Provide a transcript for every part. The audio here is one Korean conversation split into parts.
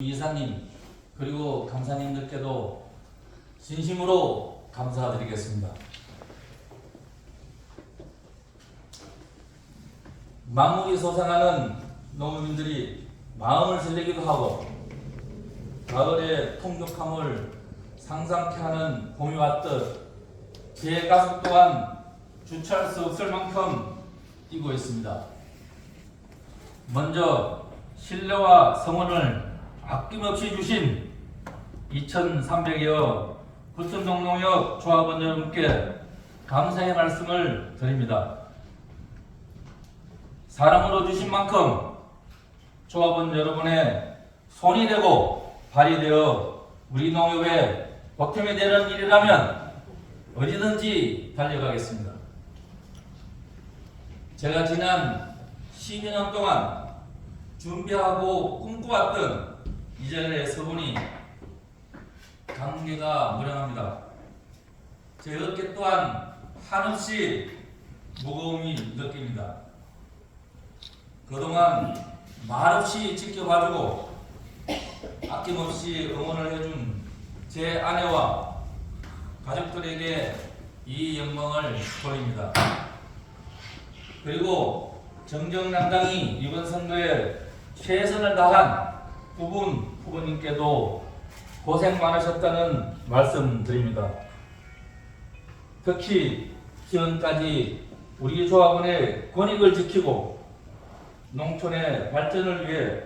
이사님 그리고 감사님들께도 진심으로 감사드리겠습니다. 만물이 솟아나는 농민들이 마음을 설레기도 하고 가을의 풍족함을 상상케 하는 봄이 왔듯 제 가슴 또한 주체할 수 없을 만큼 뛰고 있습니다. 먼저 신뢰와 성원을 아낌없이 주신 2,300여 부천동농협 조합원 여러분께 감사의 말씀을 드립니다. 사랑으로 주신 만큼 조합원 여러분의 손이 되고 발이 되어 우리 농협에 보탬이 되는 일이라면 어디든지 달려가겠습니다. 제가 지난 12년 동안 준비하고 꿈꿔왔던 이 자리에 서보니 감개가 무량합니다. 제 어깨 또한 한없이 무거움이 느낍니다. 그동안 말없이 지켜봐주고 아낌없이 응원을 해준 제 아내와 가족들에게 이 영광을 돌립니다. 그리고 정정당당히 이번 선거에 최선을 다한 두분 후보님께도 고생 많으셨다는 말씀 드립니다. 특히 지금까지 우리 조합원의 권익을 지키고 농촌의 발전을 위해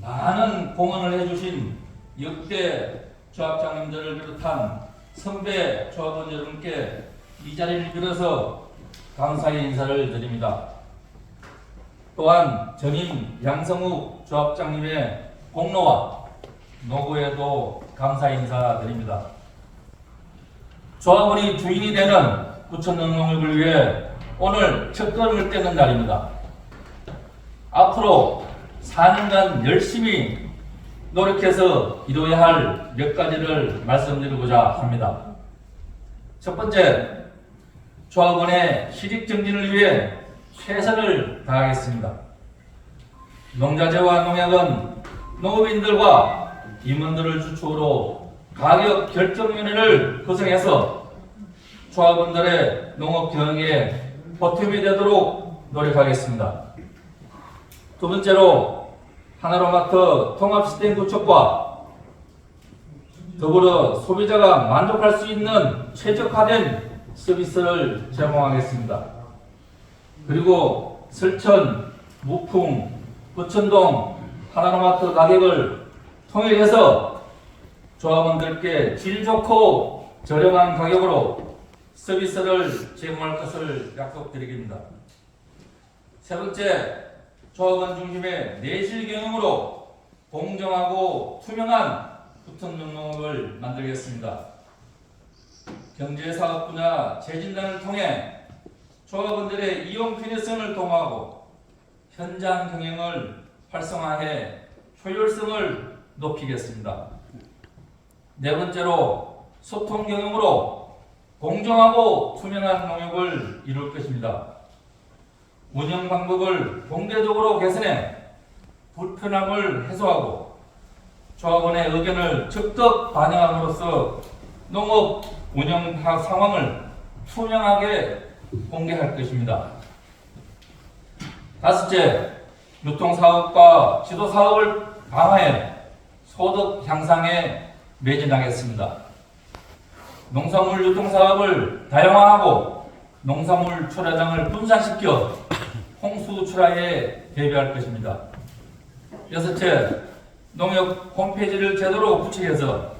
많은 공헌을 해주신 역대 조합장님들을 비롯한 선배 조합원 여러분께 이 자리를 빌어서 감사의 인사를 드립니다. 또한 전임 양성욱 조합장님의 공로와 노고에도 감사 인사드립니다. 조합원이 주인이 되는 부천농농을 위해 오늘 첫 걸음을 떼는 날입니다. 앞으로 4년간 열심히 노력해서 이루어야 할 몇 가지를 말씀드리고자 합니다. 첫 번째, 조합원의 실익 증진을 위해 최선을 다하겠습니다. 농자재와 농약은 농업인들과 임원들을 주축으로 가격 결정위원회를 구성해서 조합원들의 농업 경영에 보탬이 되도록 노력하겠습니다. 두 번째로 하나로마트 통합 시스템 구축과 더불어 소비자가 만족할 수 있는 최적화된 서비스를 제공하겠습니다. 그리고 설천, 무풍, 부천동 하나로마트 가격을 통일해서 조합원들께 질 좋고 저렴한 가격으로 서비스를 제공할 것을 약속드리겠습니다. 세 번째, 조합원 중심의 내실 경영으로 공정하고 투명한 부천농농을 만들겠습니다. 경제사업 분야 재진단을 통해 조합원들의 이용 편의성을 도모하고 현장 경영을 활성화해 효율성을 높이겠습니다. 네 번째로 소통 경영으로 공정하고 투명한 농협을 이룰 것입니다. 운영 방법을 공개적으로 개선해 불편함을 해소하고 조합원의 의견을 적극 반영함으로써 농업 운영 상황을 투명하게 공개할 것입니다. 다섯째, 유통사업과 지도사업을 강화해 소득 향상에 매진하겠습니다. 농산물 유통사업을 다양화하고 농산물 출하장을 분산시켜 홍수 출하에 대비할 것입니다. 여섯째, 농협 홈페이지를 제대로 구축해서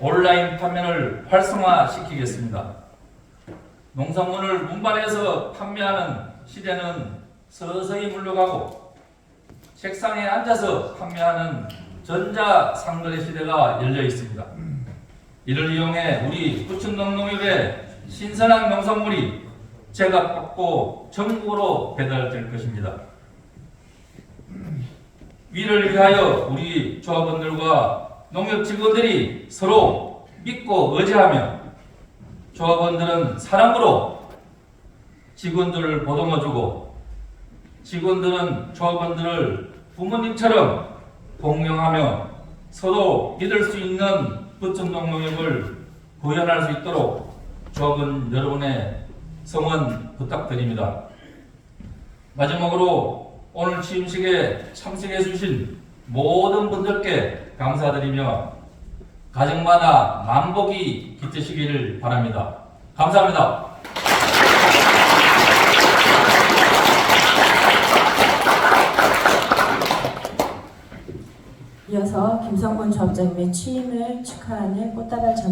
온라인 판매를 활성화시키겠습니다. 농산물을 운반해서 판매하는 시대는 서서히 물러가고 책상에 앉아서 판매하는 전자상거래 시대가 열려 있습니다. 이를 이용해 우리 부천농농협의 신선한 농산물이 제값받고 전국으로 배달될 것입니다. 위를 위하여 우리 조합원들과 농협 직원들이 서로 믿고 의지하며 조합원들은 사랑으로 직원들을 보듬어주고 직원들은 조합원들을 부모님처럼 공경하며 서로 믿을 수 있는 부천동 농협을 구현할 수 있도록 조합원 여러분의 성원 부탁드립니다. 마지막으로 오늘 취임식에 참석해 주신 모든 분들께 감사드리며 가정마다 만복이 깃드시기를 바랍니다. 감사합니다. 이어서 김성곤 조합장님의 취임을 축하하는 꽃다발 전